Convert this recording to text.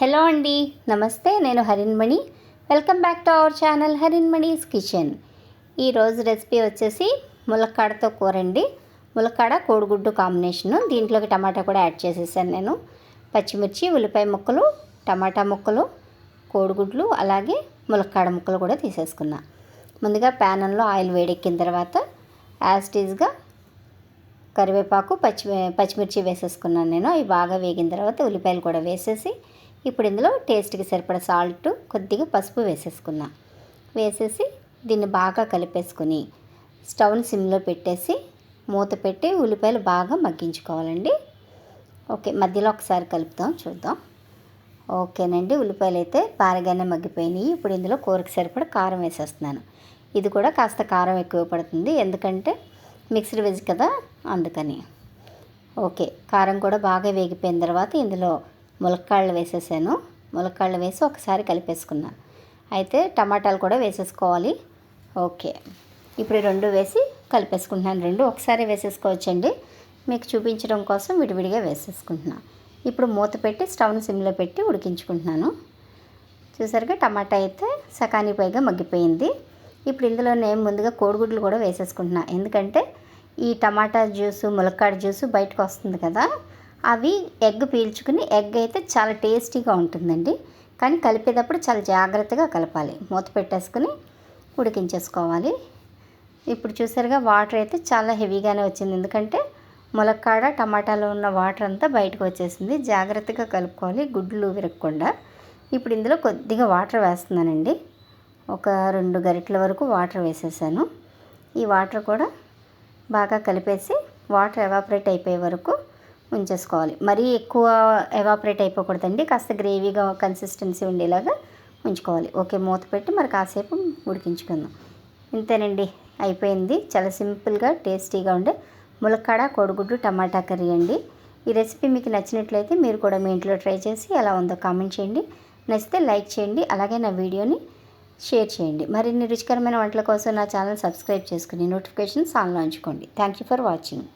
Hello అండి నమస్తే నేను Harinmani welcome back to our channel Harinmani's kitchen. ఈరోజు రెసిపీ వచ్చేసి ములక్కాడతో కూర అండి ములక్కాడ కోడిగుడ్డు కాంబినేషను. దీంట్లోకి టమాటా కూడా యాడ్ చేసేసాను నేను. పచ్చిమిర్చి ఉల్లిపాయ ముక్కలు టమాటా ముక్కలు కోడిగుడ్లు అలాగే ములక్కాడ ముక్కలు కూడా తీసేసుకున్నా. ముందుగా ప్యానంలో ఆయిల్ వేడెక్కిన తర్వాత యాస్టీజ్గా కరివేపాకు పచ్చి పచ్చిమిర్చి వేసేసుకున్నాను నేను. అవి బాగా వేగిన తర్వాత ఉల్లిపాయలు కూడా వేసేసి ఇప్పుడు ఇందులో టేస్ట్కి సరిపడ సాల్ట్ కొద్దిగా పసుపు వేసేసుకున్నా వేసేసి దీన్ని బాగా కలిపేసుకుని స్టవ్ని సిమ్లో పెట్టేసి మూత పెట్టి ఉల్లిపాయలు బాగా మగ్గించుకోవాలండి. ఓకే మధ్యలో ఒకసారి కలుపుతాం చూద్దాం. ఓకేనండి ఉల్లిపాయలు అయితే బాగానే మగ్గిపోయినాయి. ఇప్పుడు ఇందులో కూరకు సరిపడ కారం వేసేస్తున్నాను. ఇది కూడా కాస్త కారం ఎక్కువ పడుతుంది ఎందుకంటే మిక్స్డ్ వెజ్ కదా అందుకని. ఓకే కారం కూడా బాగా వేగిపోయిన తర్వాత ఇందులో ములక్కాళ్ళు వేసేసాను. ములక్కాళ్ళు వేసి ఒకసారి కలిపేసుకున్నా. అయితే టమాటాలు కూడా వేసేసుకోవాలి. ఓకే. ఇప్పుడు రెండు వేసి కలిపేసుకుంటున్నాను. రెండు ఒకసారి వేసేసుకోవచ్చండి. మీకు చూపించడం కోసం విడివిడిగా వేసేసుకుంటున్నాను ఇప్పుడు మూత పెట్టి స్టవ్ను సిమ్లో పెట్టి ఉడికించుకుంటున్నాను. చూసారుగా టమాటా అయితే సకాని పైగా మగ్గిపోయింది. ఇప్పుడు ఇందులో నేను ముందుగా కోడిగుడ్లు కూడా వేసేసుకుంటున్నా. ఎందుకంటే ఈ టమాటా జ్యూసు ములక్కాడ జ్యూసు బయటకు వస్తుంది కదా. అవి ఎగ్ పీల్చుకుని ఎగ్ అయితే చాలా టేస్టీగా ఉంటుందండి. కానీ కలిపేటప్పుడు చాలా జాగ్రత్తగా కలపాలి. మూత పెట్టేసుకుని ఉడికించేసుకోవాలి. ఇప్పుడు చూసారుగా వాటర్ అయితే చాలా హెవీగానే వచ్చింది. ఎందుకంటే ములక్కాడ టమాటాలో ఉన్న వాటర్ అంతా బయటకు వచ్చేసింది. జాగ్రత్తగా కలుపుకోవాలి గుడ్లు విరగకుండా. ఇప్పుడు ఇందులో కొద్దిగా వాటర్ వేస్తున్నానండి. ఒక రెండు గరిటల వరకు వాటర్ వేసేసాను. ఈ వాటర్ కూడా బాగా కలిపేసి వాటర్ ఎవాపరేట్ అయిపోయే వరకు ఉంచేసుకోవాలి మరీ ఎక్కువ ఎవాపరేట్ అయిపోకూడదండి. కాస్త గ్రేవీగా కన్సిస్టెన్సీ ఉండేలాగా ఉంచుకోవాలి ఓకే మూత పెట్టి మరి కాసేపు ఉడికించుకుందాం. ఇంతేనండి అయిపోయింది. చాలా సింపుల్గా టేస్టీగా ఉండే ములక్కాడ కోడిగుడ్డు టమాటా కర్రీ అండి. ఈ రెసిపీ మీకు నచ్చినట్లయితే మీరు కూడా మీ ఇంట్లో ట్రై చేసి ఎలా ఉందో కామెంట్ చేయండి. నచ్చితే లైక్ చేయండి అలాగే నా వీడియోని షేర్ చేయండి. మరిన్ని రుచికరమైన వంటల కోసం నా ఛానల్ సబ్స్క్రైబ్ చేసుకుని నోటిఫికేషన్స్ ఆన్లో ఉంచుకోండి. Thank you for watching.